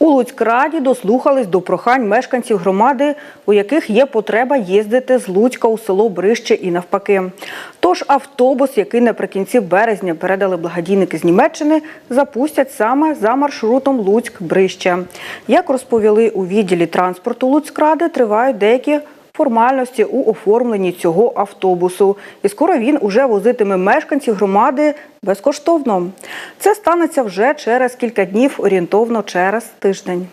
У Луцькраді дослухались до прохань мешканців громади, у яких є потреба їздити з Луцька у село Брище і навпаки. Тож автобус, який наприкінці березня передали благодійники з Німеччини, запустять саме за маршрутом Луцьк-Брище. Як розповіли у відділі транспорту Луцькради, тривають деякі формальності у оформленні цього автобусу. І скоро він уже возитиме мешканців громади безкоштовно. Це станеться вже через кілька днів, орієнтовно через тиждень.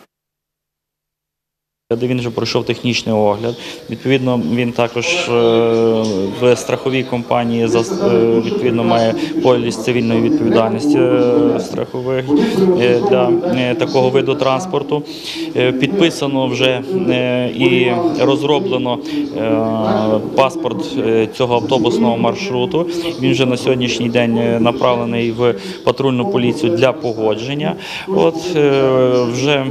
Де він вже пройшов технічний огляд. Відповідно, він також е, в страховій компанії е, відповідно має поліс цивільної відповідальності е, страхових для такого виду транспорту. Підписано вже і розроблено паспорт цього автобусного маршруту. Він вже на сьогоднішній день направлений в патрульну поліцію для погодження. От вже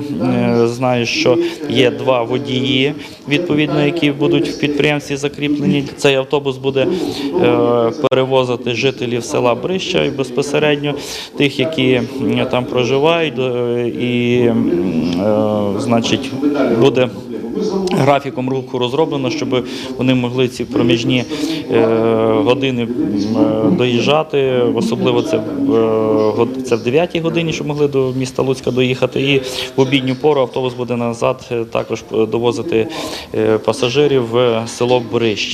знаю, що є два водії, відповідно, які будуть в підприємстві закріплені. Цей автобус буде е, перевозити жителів села Брища і безпосередньо тих, які там проживають, е, і е, значить буде. Графіком руху розроблено, щоб вони могли ці проміжні е, години е, доїжджати. Особливо це, е, в 9 годині, щоб могли до міста Луцька доїхати. І в обідню пору автобус буде назад також довозити пасажирів в село Борище.